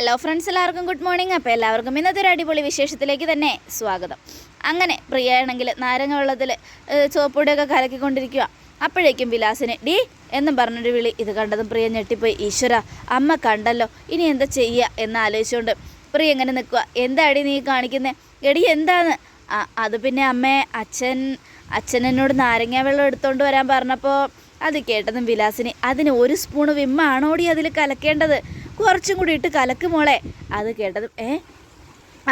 Hello friends എല്ലാവർക്കും good morning അപ്പോൾ എല്ലാവർക്കും ഇന്നത്തെ ഒരു അടിപൊളി വിശേഷത്തിലേക്ക് തന്നെ സ്വാഗതം. അങ്ങനെ പ്രിയയാണെങ്കിൽ നാരങ്ങ വെള്ളത്തിൽ ചുവപ്പൊടിയൊക്കെ കലക്കിക്കൊണ്ടിരിക്കുക അപ്പോഴേക്കും വിലാസിന് ഡി എന്നും പറഞ്ഞൊരു വിളി. ഇത് കണ്ടതും പ്രിയ ഞെട്ടിപ്പോയി. ഈശ്വര അമ്മ കണ്ടല്ലോ. ഇനി എന്താ ചെയ്യുക എന്ന് ആലോചിച്ചുകൊണ്ട് പ്രിയ എങ്ങനെ നിൽക്കുക എന്താടി നീ കാണിക്കുന്നത് എടി എന്താണ്? ആ അത് പിന്നെ അമ്മേ അച്ഛൻ അച്ഛൻ എന്നോട് നാരങ്ങ വെള്ളം എടുത്തുകൊണ്ട് വരാൻ പറഞ്ഞപ്പോൾ അത് കേട്ടതും വിലാസിന് അതിന് ഒരു സ്പൂണ് വിമ്മാണോടി അതിൽ കലക്കേണ്ടത്? കുറച്ചും കൂടി ഇട്ട് കലക്ക് മോളെ. അത് കേട്ടതും ഏ?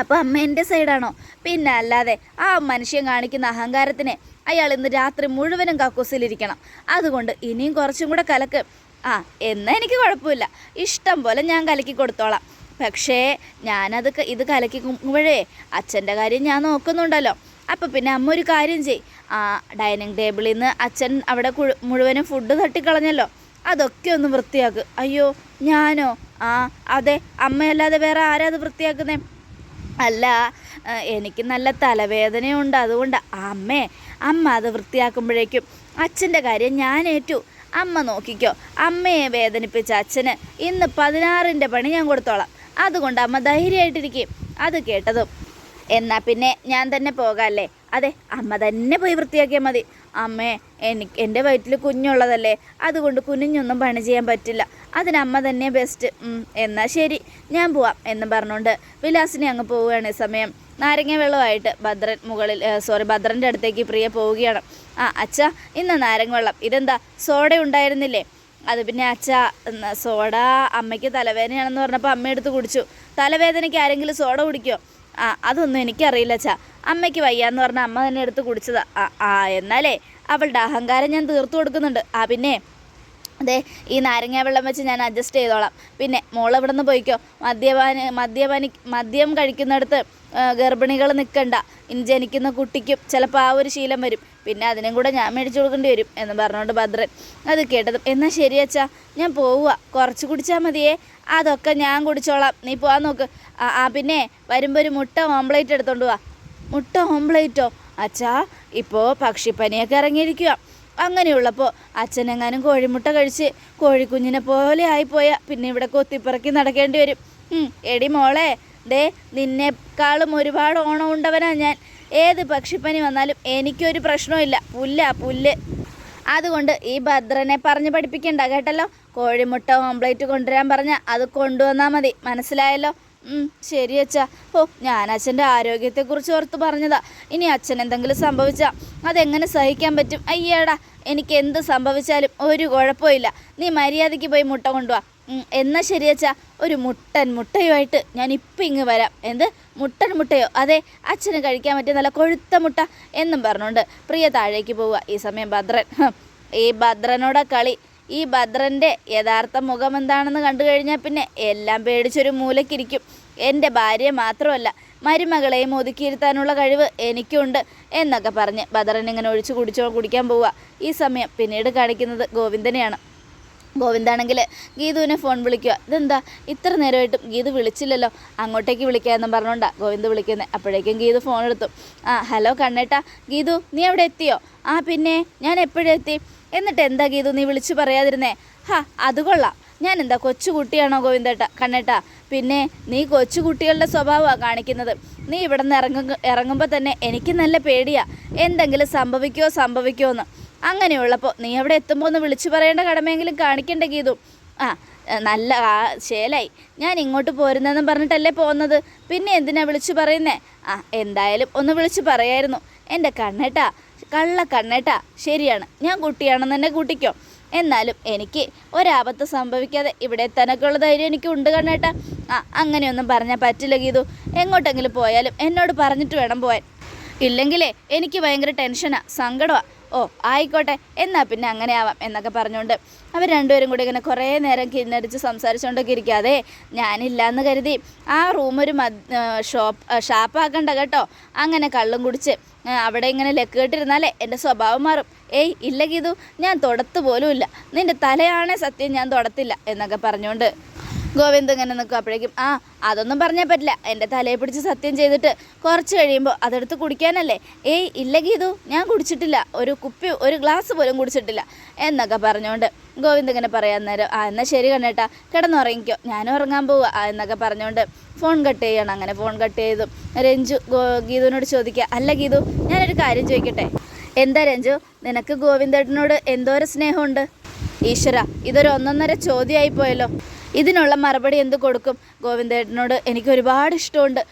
അപ്പോൾ അമ്മ എന്റെ സൈഡാണോ? പിന്നെ അല്ലാതെ ആ മനുഷ്യൻ കാണിക്കുന്ന അഹങ്കാരത്തിന് അയാൾ ഇന്ന് രാത്രി മുഴുവനും കക്കൂസിലിരിക്കണം. അതുകൊണ്ട് ഇനിയും കുറച്ചും കൂടെ കലക്ക്. ആ എന്നാൽ എനിക്ക് കുഴപ്പമില്ല. ഇഷ്ടം പോലെ ഞാൻ കലക്കി കൊടുത്തോളാം. പക്ഷേ ഞാനത് ഇത് കലക്കിക്കുമ്പോഴേ അച്ഛന്റെ കാര്യം ഞാൻ നോക്കുന്നുണ്ടല്ലോ. അപ്പോൾ പിന്നെ അമ്മ ഒരു കാര്യം ചെയ്. ആ ഡൈനിങ് ടേബിളിൽ നിന്ന് അച്ഛൻ അവിടെ മുഴുവനും ഫുഡ് തട്ടിക്കളഞ്ഞല്ലോ. അതൊക്കെ ഒന്ന് വൃത്തിയാക്ക്. അയ്യോ ഞാനോ? ആ അതെ അമ്മയല്ലാതെ വേറെ ആരാ അത് വൃത്തിയാക്കുന്നേ? അല്ല എനിക്ക് നല്ല തലവേദനയുണ്ട് അതുകൊണ്ട് അമ്മേ അമ്മ അത് വൃത്തിയാക്കുമ്പോഴേക്കും അച്ഛന്റെ കാര്യം ഞാൻ ഏറ്റു. അമ്മ നോക്കിക്കോ അമ്മയെ വേദനിപ്പിച്ച അച്ഛന് ഇന്ന് പതിനാറിന്റെ പണി ഞാൻ കൊടുത്തോളാം. അതുകൊണ്ട് അമ്മ ധൈര്യമായിട്ടിരിക്കും. അത് കേട്ടതും. എന്നാൽ പിന്നെ ഞാൻ തന്നെ പോകാമല്ലേ അതെ അമ്മ തന്നെ പോയി വൃത്തിയാക്കിയാൽ മതി. അമ്മേ എനിക്ക് എന്റെ വയറ്റിൽ കുഞ്ഞുള്ളതല്ലേ? അതുകൊണ്ട് കുഞ്ഞൊന്നും പണി ചെയ്യാൻ പറ്റില്ല. അതിനമ്മ തന്നെ ബെസ്റ്റ് എന്നാൽ ശരി. ഞാൻ പോവാം എന്ന് പറഞ്ഞുകൊണ്ട് വിലാസിനെ അങ്ങ് പോവുകയാണ് സമയം. നാരങ്ങ വെള്ളമായിട്ട് ഭദ്രൻ മുകളിൽ സോറി ഭദ്രന്റെ അടുത്തേക്ക് പ്രിയ പോവുകയാണ്. ആ അച്ഛ ഇന്ന് നാരങ്ങ വെള്ളം. ഇതെന്താ സോഡ ഉണ്ടായിരുന്നില്ലേ? അത് പിന്നെ അച്ഛ സോഡ അമ്മയ്ക്ക് തലവേദനയാണെന്ന് പറഞ്ഞപ്പോൾ അമ്മ എടുത്ത് കുടിച്ചു. തലവേദനയ്ക്ക് ആരെങ്കിലും സോഡ കുടിക്കുമോ ആ അതൊന്നും എനിക്കറിയില്ല ചാ അമ്മയ്ക്ക് വയ്യാന്ന് പറഞ്ഞ അമ്മ തന്നെ എടുത്ത് കുടിച്ചതാ. ആ എന്നാലേ അവളുടെ അഹങ്കാരം ഞാൻ തീർത്തു കൊടുക്കുന്നുണ്ട്. ആ പിന്നെ അതെ ഈ നാരങ്ങ വെള്ളം വെച്ച് ഞാൻ അഡ്ജസ്റ്റ് ചെയ്തോളാം. പിന്നെ മോൾ ഇവിടെ നിന്ന് പോയിക്കോ? മദ്യപാനി മദ്യപാനി മദ്യം കഴിക്കുന്നിടത്ത് ഗർഭിണികൾ നിൽക്കണ്ട ഇനി ജനിക്കുന്ന കുട്ടിക്കും ചിലപ്പോൾ ആ ഒരു ശീലം വരും. പിന്നെ അതിനും കൂടെ ഞാൻ മേടിച്ചു കൊടുക്കേണ്ടി വരും എന്ന് പറഞ്ഞുകൊണ്ട് ഭദ്രൻ അത് കേട്ടത് എന്നാൽ ശരി അച്ഛാ ഞാൻ പോവുക കുറച്ച് കുടിച്ചാൽ മതിയേ. അതൊക്കെ ഞാൻ കുടിച്ചോളാം. നീ പോവാൻ നോക്ക്. ആ പിന്നെ വരുമ്പോൾ ഒരു മുട്ട ഓംപ്ലേറ്റ് എടുത്തോണ്ട് വാ. മുട്ട ഓംപ്ലേറ്റോ? അച്ഛാ ഇപ്പോൾ പക്ഷിപ്പനിയൊക്കെ ഇറങ്ങിയിരിക്കുക അങ്ങനെയുള്ളപ്പോൾ അച്ഛനെങ്ങാനും കോഴിമുട്ട കഴിച്ച് കോഴിക്കുഞ്ഞിനെ പോലെ ആയിപ്പോയാൽ പിന്നെ ഇവിടെ കൊത്തിപ്പിറക്കി നടക്കേണ്ടി വരും. എടി മോളെ ദേ നിന്നേക്കാളും ഒരുപാട് ഓണം ഉണ്ടവനാ ഞാൻ. ഏത് പക്ഷിപ്പനി വന്നാലും എനിക്കൊരു പ്രശ്നമില്ല പുല്ല പുല്ല്. അതുകൊണ്ട് ഈ ഭദ്രനെ പറഞ്ഞ് പഠിപ്പിക്കണ്ട കേട്ടല്ലോ? കോഴിമുട്ട ഓംപ്ലേറ്റ് കൊണ്ടുവരാൻ പറഞ്ഞാൽ അത് കൊണ്ടുവന്നാൽ മതി. മനസ്സിലായല്ലോ? ശരി അച്ഛാ. ഓ ഞാൻ അച്ഛന്റെ ആരോഗ്യത്തെക്കുറിച്ച് ഓർത്ത് പറഞ്ഞതാ. ഇനി അച്ഛൻ എന്തെങ്കിലും സംഭവിച്ചാൽ അതെങ്ങനെ സഹിക്കാൻ പറ്റും? അയ്യേടാ എനിക്ക് എന്ത് സംഭവിച്ചാലും ഒരു കുഴപ്പമില്ല. നീ മര്യാദയ്ക്ക് പോയി മുട്ട കൊണ്ടുവാ. എന്നാൽ അച്ഛാ. ഒരു മുട്ടൻ മുട്ടയുമായിട്ട് ഞാൻ ഇപ്പം ഇങ്ങ് വരാം. എന്ത്? മുട്ടൻ മുട്ടയോ? അതെ അച്ഛന് കഴിക്കാൻ പറ്റിയ നല്ല കൊഴുത്ത മുട്ട എന്നും പറഞ്ഞുകൊണ്ട് പ്രിയ താഴേക്ക് പോവുക ഈ സമയം ഭദ്രൻ. ഈ ഭദ്രനോടെ കളി. ഈ ഭദ്രന്റെ യഥാർത്ഥ മുഖം എന്താണെന്ന് കണ്ടു കഴിഞ്ഞാൽ പിന്നെ എല്ലാം പേടിച്ചൊരു മൂലക്കിരിക്കും. എന്റെ ഭാര്യ മാത്രമല്ല മരുമകളെയും ഒതുക്കിയിരുത്താനുള്ള കഴിവ് എനിക്കുണ്ട് എന്നൊക്കെ പറഞ്ഞ് ബദറൻ ഇങ്ങനെ ഒഴിച്ചു കുടിച്ചോ കുടിക്കാൻ പോവുക. ഈ സമയം പിന്നീട് കാണിക്കുന്നത് ഗോവിന്ദനെയാണ്. ഗോവിന്ദാണെങ്കിൽ ഗീതുവിനെ ഫോൺ വിളിക്കുക. ഇതെന്താ? ഇത്ര നേരമായിട്ടും ഗീതു വിളിച്ചില്ലല്ലോ? അങ്ങോട്ടേക്ക് വിളിക്കാമെന്നും പറഞ്ഞോണ്ടാ ഗോവിന്ദ് വിളിക്കുന്നത് അപ്പോഴേക്കും ഗീതു ഫോൺ എടുത്തു. ആ ഹലോ കണ്ണേട്ടാ. ഗീതു നീ അവിടെ എത്തിയോ? ആ പിന്നെ ഞാൻ എപ്പോഴും എത്തി എന്നിട്ട് എന്താ ഗീതു നീ വിളിച്ചു പറയാതിരുന്നേ? ഹാ അത് കൊള്ളാം. ഞാൻ എന്താ കൊച്ചുകുട്ടിയാണോ ഗോവിന്ദേട്ട കണ്ണേട്ട? പിന്നെ നീ കൊച്ചുകുട്ടികളുടെ സ്വഭാവമാണ് കാണിക്കുന്നത്. നീ ഇവിടെ നിന്ന് ഇറങ്ങുക ഇറങ്ങുമ്പോൾ തന്നെ എനിക്ക് നല്ല പേടിയാ. എന്തെങ്കിലും സംഭവിക്കുമോ സംഭവിക്കുമോ എന്ന് അങ്ങനെയുള്ളപ്പോൾ നീ അവിടെ എത്തുമ്പോൾ ഒന്ന് വിളിച്ചു പറയേണ്ട കടമയെങ്കിലും കാണിക്കേണ്ട ഗീതു. ആ നല്ല ആ ശേലായി. ഞാൻ ഇങ്ങോട്ട് പോരുന്നതെന്ന് പറഞ്ഞിട്ടല്ലേ പോകുന്നത് പിന്നെ എന്തിനാ വിളിച്ചു പറയുന്നേ? ആ എന്തായാലും ഒന്ന് വിളിച്ചു പറയായിരുന്നു. എന്റെ കണ്ണേട്ടാ കള്ള കണ്ണേട്ടാ ശരിയാണ്. ഞാൻ കുട്ടിയാണെന്ന് തന്നെ കൂട്ടിക്കോ. എന്നാലും എനിക്ക് ഒരാപത്ത് സംഭവിക്കാതെ ഇവിടെ തനക്കുള്ള ധൈര്യം എനിക്ക് ഉണ്ട് കണ്ണേട്ടാ. ആ അങ്ങനെയൊന്നും പറഞ്ഞാൽ പറ്റില്ല ഗീതു. എങ്ങോട്ടെങ്കിലും പോയാലും എന്നോട് പറഞ്ഞിട്ട് വേണം പോവാൻ. ഇല്ലെങ്കിലേ എനിക്ക് ഭയങ്കര ടെൻഷനാ സങ്കടമാ ഓ ആയിക്കോട്ടെ എന്നാൽ പിന്നെ അങ്ങനെ ആവാം എന്നൊക്കെ പറഞ്ഞുകൊണ്ട് അവർ രണ്ടുപേരും കൂടി ഇങ്ങനെ കുറേ നേരം കിന്നടിച്ച് സംസാരിച്ചുകൊണ്ടൊക്കെ ഇരിക്കാതെ ഞാനില്ലാന്ന് കരുതി ആ റൂമൊരു മദ് ഷോപ്പ് ഷാപ്പാക്കണ്ട കേട്ടോ. അങ്ങനെ കള്ളും കുടിച്ച് അവിടെ ഇങ്ങനെ ലെക്ക് കേട്ടിരുന്നാലേ എന്റെ സ്വഭാവം മാറും. ഏയ് ഇല്ല ഗീതു ഞാൻ തൊടത്ത് പോലും ഇല്ല നിന്റെ തലയാണേ സത്യം ഞാൻ തൊടത്തില്ല എന്നൊക്കെ പറഞ്ഞുകൊണ്ട് ഗോവിന്ദ് ഇങ്ങനെ നിൽക്കും അപ്പോഴേക്കും ആ അതൊന്നും പറഞ്ഞാൽ പറ്റില്ല. എന്റെ തലയെ പിടിച്ച് സത്യം ചെയ്തിട്ട് കുറച്ച് കഴിയുമ്പോൾ അതെടുത്ത് കുടിക്കാനല്ലേ? ഏയ് ഇല്ല ഗീതു ഞാൻ കുടിച്ചിട്ടില്ല. ഒരു കുപ്പി ഒരു ഗ്ലാസ് പോലും കുടിച്ചിട്ടില്ല എന്നൊക്കെ പറഞ്ഞുകൊണ്ട് ഗോവിന്ദ് ഇങ്ങനെ പറയാൻ നേരം ആ എന്നാൽ ശരി കണ്ണേട്ടാ കിടന്നുറങ്ങിക്കോ. ഞാനും ഉറങ്ങാൻ പോവുക എന്നൊക്കെ പറഞ്ഞുകൊണ്ട് ഫോൺ കട്ട് ചെയ്യണം. അങ്ങനെ ഫോൺ കട്ട് ചെയ്തു. രഞ്ജു ഗീതുവിനോട് ചോദിക്കുക അല്ല ഗീതു ഞാനൊരു കാര്യം ചോദിക്കട്ടെ? എന്താ രഞ്ജു? നിനക്ക് ഗോവിന്ദേട്ടനോട് എന്തോരം സ്നേഹമുണ്ട്? ഈശ്വര ഇതൊരു ഒന്നൊന്നര ചോദ്യമായി പോയല്ലോ. ഇതിനുള്ള മറുപടി എന്ത് കൊടുക്കും? ഗോവിന്ദേട്ടനോട് എനിക്ക് ഒരുപാട് ഇഷ്ടമുണ്ട്.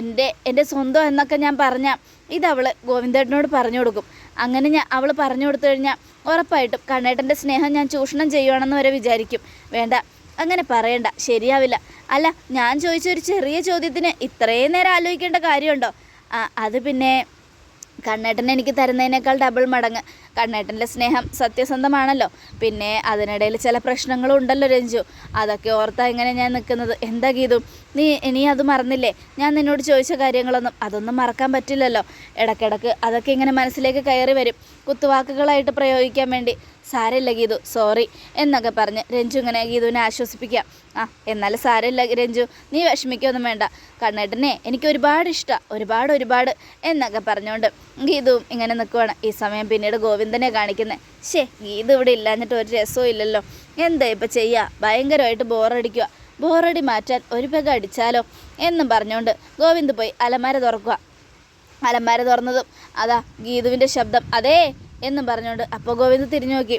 എന്റെ എന്റെ സ്വന്തം എന്നൊക്കെ ഞാൻ പറഞ്ഞാൽ ഇതവൾ ഗോവിന്ദേട്ടനോട് പറഞ്ഞു കൊടുക്കും. അങ്ങനെ ഞാൻ അവൾ പറഞ്ഞു കൊടുത്തു കഴിഞ്ഞാൽ ഉറപ്പായിട്ടും കണ്ണേട്ടന്റെ സ്നേഹം ഞാൻ ചൂഷണം ചെയ്യുവാണെന്ന് വരെ വിചാരിക്കും. വേണ്ട അങ്ങനെ പറയണ്ട ശരിയാവില്ല. അല്ല ഞാൻ ചോദിച്ച ഒരു ചെറിയ ചോദ്യത്തിന് ഇത്രയും നേരം ആലോചിക്കേണ്ട കാര്യമുണ്ടോ? അത് പിന്നെ കണ്ണേട്ടൻ എനിക്ക് തരുന്നതിനേക്കാൾ ഡബിൾ മടങ്ങ്. കണ്ണേട്ടന്റെ സ്നേഹം സത്യസന്ധമാണല്ലോ. പിന്നെ അതിനിടയിൽ ചില പ്രശ്നങ്ങളും ഉണ്ടല്ലോ രഞ്ജു. അതൊക്കെ ഓർത്താ ഇങ്ങനെ ഞാൻ നിൽക്കുന്നത്. എന്താ ഗീതു? നീ ഇനി അത് മറന്നില്ലേ? ഞാൻ നിന്നോട് ചോദിച്ച കാര്യങ്ങളൊന്നും അതൊന്നും മറക്കാൻ പറ്റില്ലല്ലോ. ഇടയ്ക്കിടക്ക് അതൊക്കെ ഇങ്ങനെ മനസ്സിലേക്ക് കയറി വരും. കുത്തുവാക്കുകളായിട്ട് പ്രയോഗിക്കാൻ വേണ്ടി. സാരമില്ല ഗീതു. സോറി എന്നൊക്കെ പറഞ്ഞ് രഞ്ജു ഇങ്ങനെ ഗീതുവിനെ ആശ്വസിപ്പിക്കാം ആ എന്നാലും സാരമില്ല രഞ്ജു. നീ വിഷമിക്കൊന്നും വേണ്ട. കണ്ണേട്ടനെ എനിക്ക് ഒരുപാട് ഇഷ്ടമാണ് ഒരുപാട് ഒരുപാട് എന്നൊക്കെ പറഞ്ഞുകൊണ്ട് ഗീതുവും ഇങ്ങനെ നിൽക്കുവാണ്. ഈ സമയം പിന്നീട് ഗോവിന്ദനെ കാണിക്കുന്നത് ശേ ഗീത ഇവിടെ ഇല്ലാഞ്ഞിട്ട് ഒരു രസവും ഇല്ലല്ലോ. എന്താ ഇപ്പം ചെയ്യുക ഭയങ്കരമായിട്ട് ബോറടിക്കുക ബോറടി മാറ്റാൻ ഒരു പക അടിച്ചാലോ? എന്നും പറഞ്ഞുകൊണ്ട് ഗോവിന്ദ് പോയി അലമാര തുറക്കുക അലമാര തുറന്നതും അതാ ഗീതുവിന്റെ ശബ്ദം. അതേ എന്നും പറഞ്ഞുകൊണ്ട് അപ്പോൾ ഗോവിന്ദ് തിരിഞ്ഞു നോക്കി.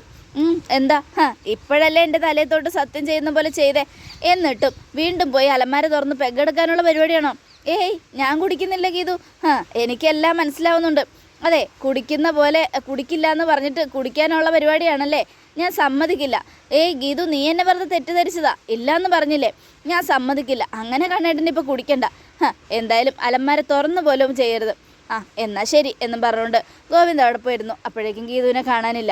എന്താ? ഹാ ഇപ്പോഴല്ലേ എന്റെ തലയത്തോട്ട് സത്യം ചെയ്യുന്ന പോലെ ചെയ്തേ. എന്നിട്ടും വീണ്ടും പോയി അലമാര തുറന്ന് പെഗെടുക്കാനുള്ള പരിപാടിയാണോ? ഏയ് ഞാൻ കുടിക്കുന്നില്ല ഗീതു. ഹാ എനിക്കെല്ലാം മനസ്സിലാവുന്നുണ്ട്. അതെ കുടിക്കുന്ന പോലെ കുടിക്കില്ല എന്ന് പറഞ്ഞിട്ട് കുടിക്കാനുള്ള പരിപാടിയാണല്ലേ? ഞാൻ സമ്മതിക്കില്ല. ഏയ് ഗീതു നീ എന്നെ വെറുതെ തെറ്റിദ്ധരിച്ചതാ. ഇല്ല എന്ന് പറഞ്ഞില്ലേ? ഞാൻ സമ്മതിക്കില്ല. അങ്ങനെ കണ്ണേട്ടന് ഇപ്പോൾ കുടിക്കണ്ട. എന്തായാലും അലമാര തുറന്നു പോലും ചെയ്യരുത്. ആ എന്നാ ശരി എന്നും പറഞ്ഞുകൊണ്ട് ഗോവിന്ദ് അവിടെ പോയിരുന്നു. അപ്പോഴേക്കും ഗീതുവിനെ കാണാനില്ല.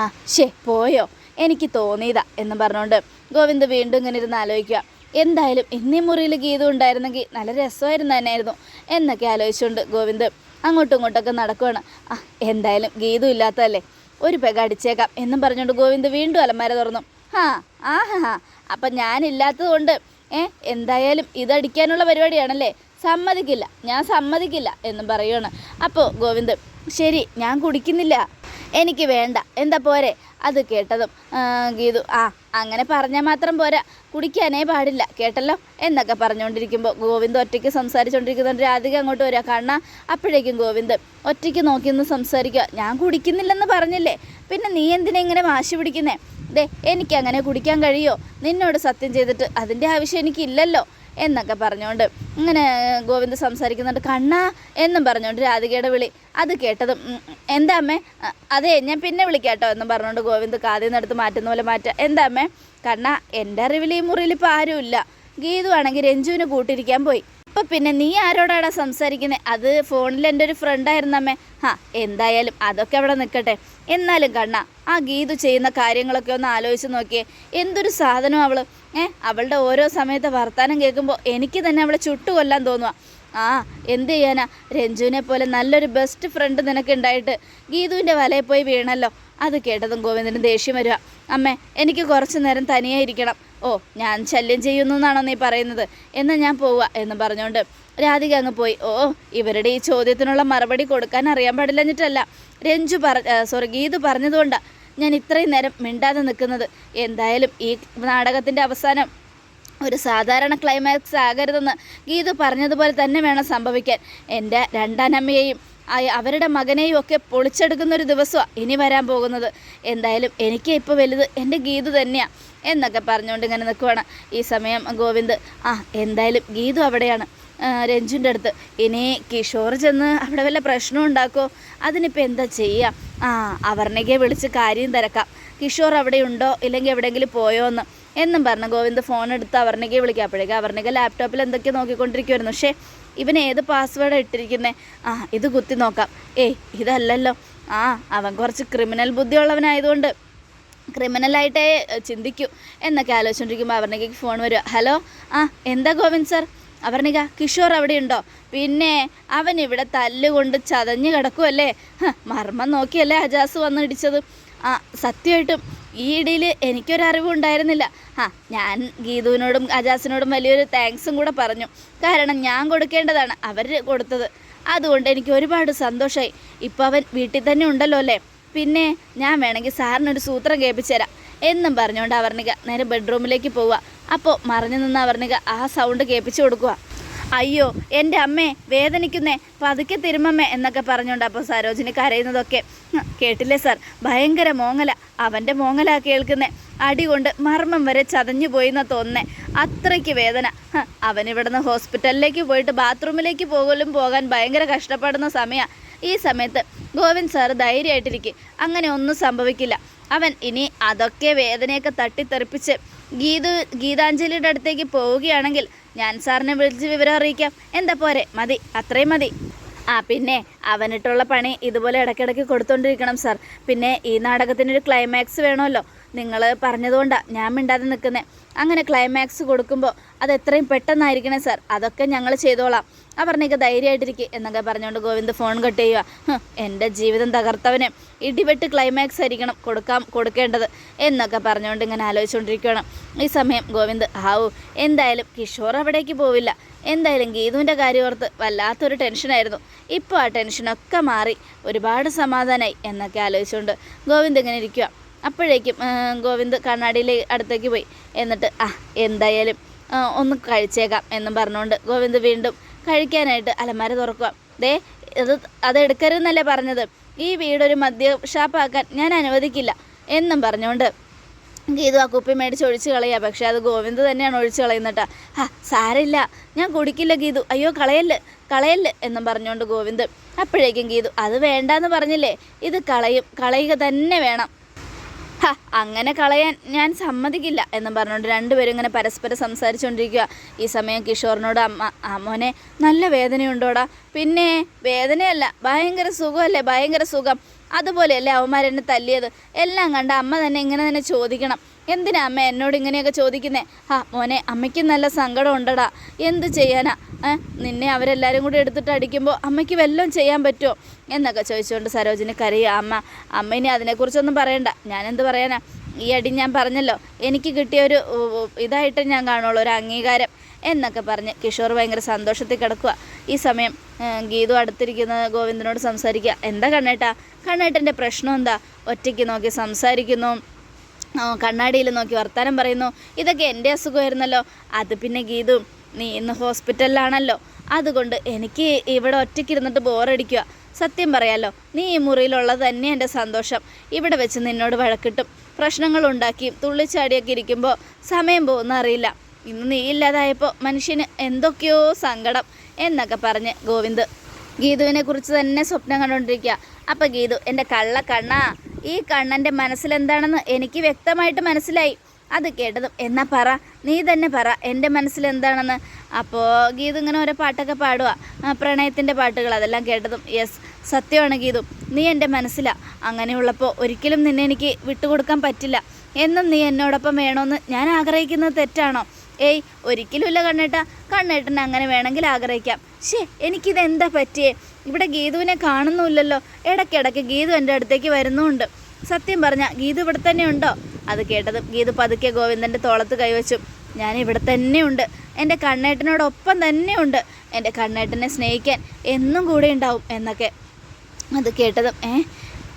ആ ശേ പോയോ? എനിക്ക് തോന്നിയതാ എന്നും പറഞ്ഞുകൊണ്ട് ഗോവിന്ദ് വീണ്ടും ഇങ്ങനെ ഇരുന്ന് ആലോചിക്കുക. എന്തായാലും ഇന്നീ മുറിയിൽ ഗീതം ഉണ്ടായിരുന്നെങ്കിൽ നല്ല രസമായിരുന്നു തന്നെയായിരുന്നു എന്നൊക്കെ ആലോചിച്ചുകൊണ്ട് ഗോവിന്ദ് അങ്ങോട്ടും ഇങ്ങോട്ടൊക്കെ നടക്കുവാണ്. ആ എന്തായാലും ഗീതം ഇല്ലാത്തതല്ലേ? ഒരു പെക അടിച്ചേക്കാം എന്നും പറഞ്ഞുകൊണ്ട് ഗോവിന്ദ് വീണ്ടും അലമാര തുറന്നു. ഹാ ആ ഹാ. ഹാ അപ്പം ഞാനില്ലാത്തത് കൊണ്ട് ഏ എന്തായാലും ഇതടിക്കാനുള്ള പരിപാടിയാണല്ലേ? സമ്മതിക്കില്ല ഞാൻ സമ്മതിക്കില്ല എന്നും പറയുകയാണ് അപ്പോൾ ഗോവിന്ദ് ശരി ഞാൻ കുടിക്കുന്നില്ല. എനിക്ക് വേണ്ട. എന്താ പോരെ? അത് കേട്ടതും ഗീതു ആ അങ്ങനെ പറഞ്ഞാൽ മാത്രം പോരാ. കുടിക്കാനേ പാടില്ല കേട്ടല്ലോ? എന്നൊക്കെ പറഞ്ഞുകൊണ്ടിരിക്കുമ്പോൾ ഗോവിന്ദ് ഒറ്റയ്ക്ക് സംസാരിച്ചുകൊണ്ടിരിക്കുന്നുണ്ട് രാധിക അങ്ങോട്ട് വരിക കണ്ണ അപ്പോഴേക്കും ഗോവിന്ദ് ഒറ്റയ്ക്ക് നോക്കി നിന്ന് സംസാരിക്കുക ഞാൻ കുടിക്കുന്നില്ലെന്ന് പറഞ്ഞില്ലേ? പിന്നെ നീ എന്തിനാ ഇങ്ങനെ വാശി പിടിക്കുന്നേ? ദേ എനിക്ക് അങ്ങനെ കുടിക്കാൻ കഴിയോ? നിന്നോട് സത്യം ചെയ്തിട്ട് അതിന്റെ ആവശ്യം എനിക്കില്ലല്ലോ. എന്നൊക്കെ പറഞ്ഞുകൊണ്ട് ഇങ്ങനെ ഗോവിന്ദ് സംസാരിക്കുന്നുണ്ട്. കണ്ണ എന്നും പറഞ്ഞുകൊണ്ട് രാധികയുടെ വിളി. അത് കേട്ടതും "ഉം, ഉം, എന്താ അമ്മേ? "അ, അതെ ഞാൻ പിന്നെ വിളിക്കാട്ടോ എന്നും പറഞ്ഞുകൊണ്ട് ഗോവിന്ദ് കാതിൽ നിന്നെടുത്ത് മാറ്റുന്ന പോലെ മാറ്റുക എന്താ അമ്മേ? കണ്ണ എന്റെ അറിവിൽ ഈ മുറിയിൽ ഇപ്പോൾ ആരുമില്ല. ഗീതു ആണെങ്കിൽ രഞ്ജുവിന് കൂട്ടിരിക്കാൻ പോയി. അപ്പൊ പിന്നെ നീ ആരോടാടാ സംസാരിക്കുന്നത് അത് ഫോണിൽ എന്റെ ഒരു ഫ്രണ്ടായിരുന്നു അമ്മേ. ഹാ എന്തായാലും അതൊക്കെ അവിടെ നിൽക്കട്ടെ എന്നാലും കണ്ണ ആ ഗീതു ചെയ്യുന്ന കാര്യങ്ങളൊക്കെ ഒന്ന് ആലോചിച്ച് നോക്കിയേ. എന്തൊരു സാധനം അവൾ. ഏ അവളുടെ ഓരോ സമയത്തെ വർത്താനം കേൾക്കുമ്പോൾ എനിക്ക് തന്നെ അവളെ ചുട്ടുകൊല്ലാൻ തോന്നുക ആ എന്ത് ചെയ്യാനാ? രഞ്ജുവിനെ പോലെ നല്ലൊരു ബെസ്റ്റ് ഫ്രണ്ട് നിനക്ക് ഉണ്ടായിട്ട് ഗീതുവിന്റെ വലയിൽ പോയി വീണല്ലോ. അത് കേട്ടതും ഗോവിന്ദന് ദേഷ്യം വരിക അമ്മേ എനിക്ക് കുറച്ച് നേരം തനിയായിരിക്കണം ഓ ഞാൻ ശല്യം ചെയ്യുന്നു എന്നാണോ നീ പറയുന്നത്? എന്നാൽ ഞാൻ പോവുക എന്ന് പറഞ്ഞുകൊണ്ട് രാധിക അങ്ങ് പോയി. ഓ ഇവരുടെ ഈ ചോദ്യത്തിനുള്ള മറുപടി കൊടുക്കാൻ അറിയാൻ പാടില്ലെന്നിട്ടല്ല രഞ്ജു പറ സോറി ഗീതു പറഞ്ഞതുകൊണ്ടാണ് ഞാൻ ഇത്രയും നേരം മിണ്ടാതെ നിൽക്കുന്നത്. എന്തായാലും ഈ നാടകത്തിന്റെ അവസാനം ഒരു സാധാരണ ക്ലൈമാക്സ് ആകരുതെന്ന് ഗീതു പറഞ്ഞതുപോലെ തന്നെ വേണം സംഭവിക്കാൻ. എന്റെ രണ്ടാനമ്മയെയും അവരുടെ മകനെയും ഒക്കെ പൊളിച്ചെടുക്കുന്ന ഒരു ദിവസമാണ് ഇനി വരാൻ പോകുന്നത്. എന്തായാലും എനിക്ക് ഇപ്പോൾ വലുത് എന്റെ ഗീതു തന്നെയാണ് എന്നൊക്കെ പറഞ്ഞുകൊണ്ട് ഇങ്ങനെ നിൽക്കുവാണ് ഈ സമയം ഗോവിന്ദ്. ആ എന്തായാലും ഗീതു അവിടെയാണ്. രഞ്ജുന്റെ അടുത്ത്. ഇനി കിഷോർ ചെന്ന് അവിടെ വല്ല പ്രശ്നം ഉണ്ടാക്കോ? അതിനിപ്പോൾ എന്താ ചെയ്യുക ആ അവർണയ്ക്ക് വിളിച്ച് കാര്യം തിരക്കാം. കിഷോർ അവിടെ ഉണ്ടോ ഇല്ലെങ്കിൽ എവിടെയെങ്കിലും പോയോ എന്ന് എന്നും പറഞ്ഞു ഗോവിന്ദ് ഫോൺ എടുത്ത് അവർണയ്ക്ക് വിളിക്കാം. അപ്പോഴേക്കും അവർണിക ലാപ്ടോപ്പിൽ എന്തൊക്കെയോ നോക്കിക്കൊണ്ടിരിക്കുമായിരുന്നു പക്ഷേ ഇവൻ ഏത് പാസ്വേഡാണ് ഇട്ടിരിക്കുന്നത് ആ ഇത് കുത്തി നോക്കാം. ഏയ് ഇതല്ലല്ലോ. ആ അവൻ കുറച്ച് ക്രിമിനൽ ബുദ്ധിയുള്ളവനായതുകൊണ്ട് ക്രിമിനലായിട്ടേ ചിന്തിക്കൂ. എന്നൊക്കെ ആലോചിച്ചുകൊണ്ടിരിക്കുമ്പോൾ അവർണികയ്ക്ക് ഫോൺ വരിക ഹലോ ആ എന്താ ഗോവിന്ദ് സർ അവർണിക കിഷോർ അവിടെ ഉണ്ടോ? പിന്നെ അവൻ ഇവിടെ തല്ലുകൊണ്ട് ചതഞ്ഞ് കിടക്കുമല്ലേ മർമ്മം നോക്കിയല്ലേ അജാസ് വന്ന് ഇടിച്ചത്? ആ സത്യമായിട്ടും ഈ ഇടയിൽ എനിക്കൊരറിവും ഉണ്ടായിരുന്നില്ല ആ ഞാൻ ഗീതുവിനോടും അജാസിനോടും വലിയൊരു താങ്ക്സും കൂടെ പറഞ്ഞു. കാരണം ഞാൻ കൊടുക്കേണ്ടതാണ് അവർ കൊടുത്തത്. അതുകൊണ്ട് എനിക്ക് ഒരുപാട് സന്തോഷമായി ഇപ്പം അവൻ വീട്ടിൽ തന്നെ ഉണ്ടല്ലോ അല്ലേ? പിന്നെ ഞാൻ വേണമെങ്കിൽ സാറിനൊരു സൂത്രം കേൾപ്പിച്ചു തരാം. എന്നും പറഞ്ഞുകൊണ്ട് അവർണിക നേരെ ബെഡ്റൂമിലേക്ക് പോവുക. അപ്പോൾ മറിഞ്ഞു നിന്ന് അവർണിക ആ സൗണ്ട് കേൾപ്പിച്ചു കൊടുക്കുക അയ്യോ എന്റെ അമ്മേ വേദനിക്കുന്നേ പതുക്കെ തിരുമമ്മേ എന്നൊക്കെ പറഞ്ഞുകൊണ്ട് അപ്പോൾ സരോജിനി കരയുന്നതൊക്കെ കേട്ടില്ലേ സാർ? ഭയങ്കര മോങ്ങല അവന്റെ മോങ്ങല കേൾക്കുന്നേ. അടി കൊണ്ട് മർമ്മം വരെ ചതഞ്ഞു പോയി തോന്നേ അത്രയ്ക്ക് വേദന. അവനിവിടുന്ന് ഹോസ്പിറ്റലിലേക്ക് പോയിട്ട് ബാത്റൂമിലേക്ക് പോകലും പോകാൻ ഭയങ്കര കഷ്ടപ്പെടുന്ന സമയമാണ് ഈ സമയത്ത് ഗോവിന്ദ് സാറ് ധൈര്യമായിട്ടിരിക്കും. അങ്ങനെ ഒന്നും സംഭവിക്കില്ല. അവൻ ഇനി അതൊക്കെ വേദനയൊക്കെ തട്ടിത്തെറിപ്പിച്ച് ഗീതു ഗീതാഞ്ജലിയുടെ അടുത്തേക്ക് പോവുകയാണെങ്കിൽ ഞാൻ സാറിനെ വിളിച്ച് വിവരം അറിയിക്കാം. എന്താ പോരെ? മതി. അത്രയും മതി. ആ പിന്നെ അവനിട്ടുള്ള പണി ഇതുപോലെ ഇടയ്ക്കിടയ്ക്ക് കൊടുത്തോണ്ടിരിക്കണം സാർ. പിന്നെ ഈ നാടകത്തിനൊരു ക്ലൈമാക്സ് വേണമല്ലോ. നിങ്ങൾ പറഞ്ഞതുകൊണ്ടാണ് ഞാൻ മിണ്ടാതെ നിൽക്കുന്നത് അങ്ങനെ ക്ലൈമാക്സ് കൊടുക്കുമ്പോൾ അത് എത്രയും പെട്ടെന്നായിരിക്കണേ സാർ. അതൊക്കെ ഞങ്ങൾ ചെയ്തോളാം. അവർണിക്ക് ധൈര്യമായിട്ടിരിക്കുക എന്നൊക്കെ പറഞ്ഞുകൊണ്ട് ഗോവിന്ദ് ഫോൺ കട്ട് ചെയ്യുക എന്റെ ജീവിതം തകർത്തവനെ. ഇടിവെട്ട് ക്ലൈമാക്സ് ആയിരിക്കണം കൊടുക്കാം കൊടുക്കേണ്ടത് എന്നൊക്കെ പറഞ്ഞുകൊണ്ട് ഇങ്ങനെ ആലോചിച്ചുകൊണ്ടിരിക്കുകയാണ് ഈ സമയം ഗോവിന്ദ് ഹാവു എന്തായാലും കിഷോർ അവിടേക്ക് പോവില്ല. എന്തായാലും ഗീതുവിന്റെ കാര്യം ഓർത്ത് വല്ലാത്തൊരു ടെൻഷനായിരുന്നു ഇപ്പോൾ ആ ടെൻഷനൊക്കെ മാറി ഒരുപാട് സമാധാനമായി എന്നൊക്കെ ആലോചിച്ചുകൊണ്ട് ഗോവിന്ദ് ഇങ്ങനെ ഇരിക്കുക അപ്പോഴേക്കും ആ, ഗോവിന്ദ് കണ്ണാടിയിലെ അടുത്തേക്ക് പോയി. എന്നിട്ട് ആ എന്തായാലും ഒന്ന് കഴിച്ചേക്കാം എന്നും പറഞ്ഞുകൊണ്ട് ഗോവിന്ദ് വീണ്ടും കഴിക്കാനായിട്ട് അലമാര തുറക്കുക. ദേ അത് അത് എടുക്കരുതെന്നല്ലേ പറഞ്ഞത്? ഈ വീടൊരു മദ്യ ഷാപ്പാക്കാൻ ഞാൻ അനുവദിക്കില്ല എന്നും പറഞ്ഞുകൊണ്ട് ഗീതു ആ കുപ്പി മേടിച്ച് ഒഴിച്ച് കളയുക പക്ഷെ അത് ഗോവിന്ദ് തന്നെയാണ് ഒഴിച്ച് കളയുന്നട്ടാ. ആ സാരില്ല ഞാൻ കുടിക്കില്ല ഗീതു. അയ്യോ കളയല്ല് കളയല്ല് എന്നും പറഞ്ഞുകൊണ്ട് ഗോവിന്ദ് അപ്പോഴേക്കും ഗീതു അത് വേണ്ടാന്ന് പറഞ്ഞില്ലേ? ഇത് കളയും കളയുക തന്നെ വേണം. അങ്ങനെ കളയാൻ ഞാൻ സമ്മതിക്കില്ല എന്നും പറഞ്ഞുകൊണ്ട് രണ്ടുപേരും ഇങ്ങനെ പരസ്പരം സംസാരിച്ചുകൊണ്ടിരിക്കുക. ഈ സമയം കിഷോറിനോട് അമ്മ അമ്മോനെ മോനെ നല്ല വേദനയുണ്ടോടാ? പിന്നെ വേദനയല്ല ഭയങ്കര സുഖമല്ലേ ഭയങ്കര സുഖം. അതുപോലെയല്ലേ അവന്മാരെന്നെ തല്ലിയത്. എല്ലാം കണ്ട അമ്മ തന്നെ ഇങ്ങനെ തന്നെ ചോദിക്കണം. എന്തിനാ അമ്മ എന്നോട് ഇങ്ങനെയൊക്കെ ചോദിക്കുന്നേ? ആ മോനെ അമ്മയ്ക്ക് നല്ല സങ്കടം ഉണ്ടടാ. എന്ത് ചെയ്യാനാ? നിന്നെ അവരെല്ലാവരും കൂടി എടുത്തിട്ട് അടിക്കുമ്പോൾ അമ്മയ്ക്ക് വല്ലതും ചെയ്യാൻ പറ്റുമോ എന്നൊക്കെ ചോദിച്ചുകൊണ്ട് സരോജിനി കരയുക അമ്മ അമ്മ ഇനി അതിനെക്കുറിച്ചൊന്നും പറയണ്ട. ഞാനെന്ത് പറയാനാ? ഈ അടി ഞാൻ പറഞ്ഞല്ലോ. എനിക്ക് കിട്ടിയ ഒരു ഇതായിട്ട് ഞാൻ കാണുള്ളൂ ഒരു അംഗീകാരം എന്നൊക്കെ പറഞ്ഞ് കിഷോർ ഭയങ്കര സന്തോഷത്തിൽ കിടക്കുക ഈ സമയം ഗീതു അടുത്തിരിക്കുന്ന ഗോവിന്ദനോട് സംസാരിക്കുക. എന്താ കണ്ണേട്ടാ? കണ്ണേട്ടന്റെ പ്രശ്നം എന്താ? ഒറ്റയ്ക്ക് നോക്കി സംസാരിക്കുന്നു. കണ്ണാടിയിൽ നോക്കി വർത്താനം പറയുന്നു. ഇതൊക്കെ എന്റെ അസുഖമായിരുന്നല്ലോ. അത് പിന്നെ ഗീതു നീ ഇന്ന് ഹോസ്പിറ്റലിലാണല്ലോ. അതുകൊണ്ട് എനിക്ക് ഇവിടെ ഒറ്റയ്ക്ക് ഇരുന്നിട്ട് ബോറടിക്കുക. സത്യം പറയാലോ നീ ഈ മുറിയിലുള്ളത് തന്നെ എന്റെ സന്തോഷം. ഇവിടെ വെച്ച് നിന്നോട് വഴക്കിട്ടും പ്രശ്നങ്ങളുണ്ടാക്കിയും തുള്ളിച്ചാടിയൊക്കെ ഇരിക്കുമ്പോൾ സമയം പോകുന്ന അറിയില്ല. ഇന്ന് നീ ഇല്ലാതായപ്പോൾ മനുഷ്യന് എന്തൊക്കെയോ സങ്കടം എന്നൊക്കെ പറഞ്ഞ് ഗോവിന്ദ്. ഗീതുവിനെ കുറിച്ച് തന്നെ സ്വപ്നം കണ്ടുകൊണ്ടിരിക്കുക അപ്പം ഗീതു എന്റെ കള്ള കണ്ണാ ഈ കണ്ണന്റെ മനസ്സിലെന്താണെന്ന് എനിക്ക് വ്യക്തമായിട്ട് മനസ്സിലായി. അത് കേട്ടതും എന്നാ പറ നീ തന്നെ പറ എന്റെ മനസ്സിലെന്താണെന്ന്? അപ്പോൾ ഗീതു ഇങ്ങനെ ഓരോ പാട്ടൊക്കെ പാടുക. പ്രണയത്തിന്റെ പാട്ടുകൾ അതെല്ലാം കേട്ടതും യെസ് സത്യമാണ് ഗീതു നീ എന്റെ മനസ്സിലാണ് അങ്ങനെയുള്ളപ്പോൾ ഒരിക്കലും നിന്നെ എനിക്ക് വിട്ടുകൊടുക്കാൻ പറ്റില്ല. എന്നും നീ എന്നോടൊപ്പം വേണമെന്ന് ഞാൻ ആഗ്രഹിക്കുന്നത് തെറ്റാണോ? ഏയ് ഒരിക്കലുമില്ല കണ്ണേട്ട. കണ്ണേട്ടനെ അങ്ങനെ വേണമെങ്കിൽ ആഗ്രഹിക്കാം. ശേ എനിക്കിത് എന്താ പറ്റിയേ? ഇവിടെ ഗീതുവിനെ കാണുന്നുമില്ലല്ലോ. ഇടയ്ക്കിടയ്ക്ക് ഗീതു എന്റെ അടുത്തേക്ക് വരുന്നുമുണ്ട്. സത്യം പറഞ്ഞ ഗീതു ഇവിടെ തന്നെ ഉണ്ടോ? അത് കേട്ടത് ഗീതു പതുക്കെ ഗോവിന്ദന്റെ തോളത്ത് കൈവച്ചു. ഞാൻ ഇവിടെ തന്നെയുണ്ട് എന്റെ കണ്ണേട്ടനോടൊപ്പം തന്നെയുണ്ട് എന്റെ കണ്ണേട്ടനെ സ്നേഹിക്കാൻ എന്നും കൂടെ ഉണ്ടാവും എന്നൊക്കെ അത് കേട്ടതും ഏ?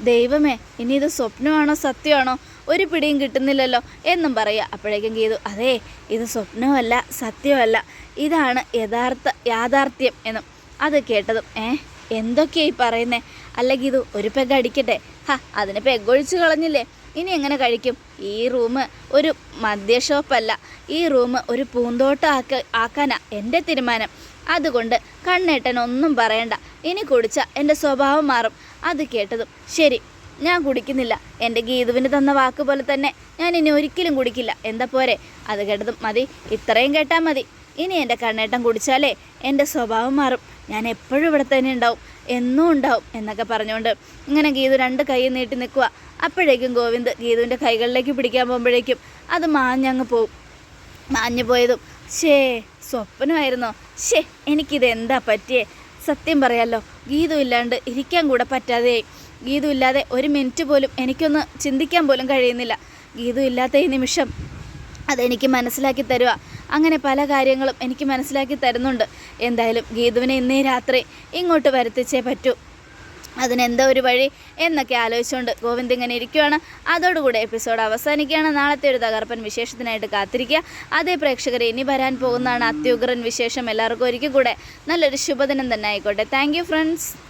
ദൈവമേ ഇനി ഇത് സ്വപ്നമാണോ സത്യമാണോ? ഒരു പിടിയും കിട്ടുന്നില്ലല്ലോ എന്നും പറയുക. അപ്പോഴേക്കും ഗീതു അതെ ഇത് സ്വപ്നമല്ല സത്യമല്ല. ഇതാണ് യഥാർത്ഥ യാഥാർത്ഥ്യം എന്നും അത് കേട്ടതും ഏ? എന്തൊക്കെയായി പറയുന്നേ? അല്ലെങ്കിൽ ഇത് ഒരു പെഗ് അടിക്കട്ടെ. ഹാ അതിന് പെഗ് ഒഴിച്ച് കളഞ്ഞില്ലേ? ഇനി എങ്ങനെ കഴിക്കും? ഈ റൂം ഒരു മദ്യ ഷോപ്പല്ല ഈ റൂം ഒരു പൂന്തോട്ടം ആക്ക ആക്കാനാ എന്റെ തീരുമാനം. അതുകൊണ്ട് കണ്ണേട്ടൻ ഒന്നും പറയണ്ട. ഇനി കുടിച്ച എന്റെ സ്വഭാവം മാറും. അത് കേട്ടതും ശരി ഞാൻ കുടിക്കുന്നില്ല. എന്റെ ഗീതുവിന് തന്ന വാക്ക് പോലെ തന്നെ ഞാൻ ഇനി ഒരിക്കലും കുടിക്കില്ല. എന്താ പോരെ? അത് കേട്ടതും മതി. ഇത്രയും കേട്ടാൽ മതി. ഇനി എന്റെ കണ്ണേട്ടം കുടിച്ചാലേ എന്റെ സ്വഭാവം മാറും. ഞാൻ എപ്പോഴും ഇവിടെ തന്നെ ഉണ്ടാവും. എന്നും ഉണ്ടാവും എന്നൊക്കെ പറഞ്ഞുകൊണ്ട് ഇങ്ങനെ ഗീതു രണ്ട് കൈ നീട്ടി നിൽക്കുക അപ്പോഴേക്കും ഗോവിന്ദ് ഗീതുവിന്റെ കൈകളിലേക്ക് പിടിക്കാൻ പോകുമ്പോഴേക്കും അത് മാഞ്ഞങ്ങ് പോവും. മാഞ്ഞു പോയതും ഷേ സ്വപ്നമായിരുന്നോ? ഷേ എനിക്കിത് എന്താ പറ്റിയേ? സത്യം പറയാലോ ഗീതു ഇല്ലാണ്ട് ഇരിക്കാൻ കൂടെ പറ്റാതെയായി. ഗീതു ഇല്ലാതെ ഒരു മിനിറ്റ് പോലും എനിക്കൊന്ന് ചിന്തിക്കാൻ പോലും കഴിയുന്നില്ല. ഗീതു ഇല്ലാത്ത ഈ നിമിഷം അതെനിക്ക് മനസ്സിലാക്കി തരുക. അങ്ങനെ പല കാര്യങ്ങളും എനിക്ക് മനസ്സിലാക്കി തരുന്നുണ്ട്. എന്തായാലും ഗീതുവിനെ ഇന്നേ രാത്രി ഇങ്ങോട്ട് വരുത്തിച്ചേ പറ്റൂ. അതിനെന്തോ ഒരു വഴി എന്നൊക്കെ ആലോചിച്ചുകൊണ്ട് ഗോവിന്ദ് ഇങ്ങനെ ഇരിക്കുകയാണ് അതോടുകൂടി എപ്പിസോഡ് അവസാനിക്കുകയാണ്. നാളത്തെ ഒരു തകർപ്പൻ വിശേഷത്തിനായിട്ട് കാത്തിരിക്കുക. അതേ പ്രേക്ഷകരെ ഇനി വരാൻ പോകുന്നതാണ് അത്യുഗ്രൻ വിശേഷം. എല്ലാവർക്കും ഒരിക്കൽ കൂടെ നല്ലൊരു ശുഭദിനം തന്നെ ആയിക്കോട്ടെ. Thank friends